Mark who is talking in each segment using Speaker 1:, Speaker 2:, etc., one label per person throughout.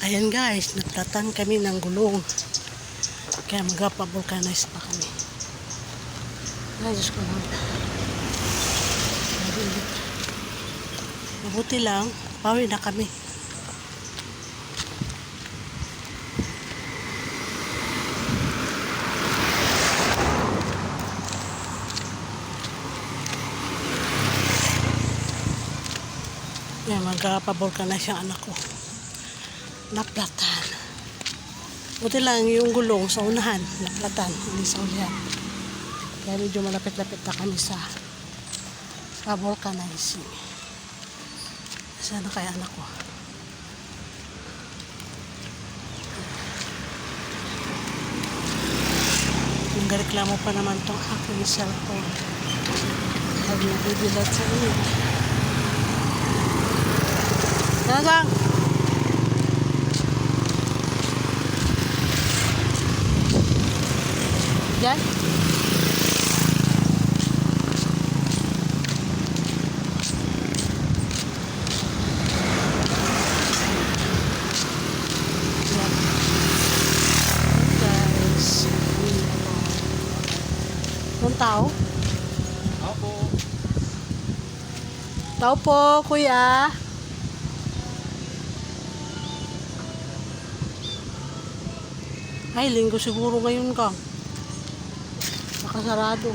Speaker 1: Ayan guys, naplatan kami ng gulong. Kaya magpa-vulcanize pa kami. Ay, Diyos ko Lord. Mabuti lang, pawi na kami. Yan, magpa-vulcanize yung anak ko. Naplatan. Buti lang yung gulong sa unahan, naplatan, hindi sa ulihan. Kaya medyo malapit-lapit na kami sa sa vulcanizing. Saan na kaya anak ko? Nagreklamo pa naman tong aking cellphone. Sabi na bibilad sa inyo. Talagang! Yan? Yan. Guys. Anong tao?
Speaker 2: Opo.
Speaker 1: Tao po, kuya. Ay, linggo siguro ngayon ka. Nakasarado.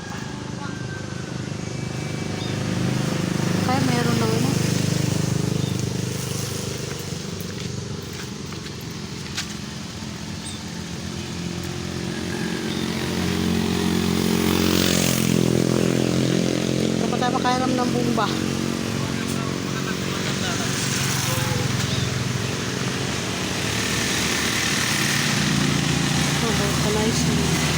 Speaker 1: Kaya meron ng ano. Dapat tayo makairam ng bumba. Oh, vulcanizing.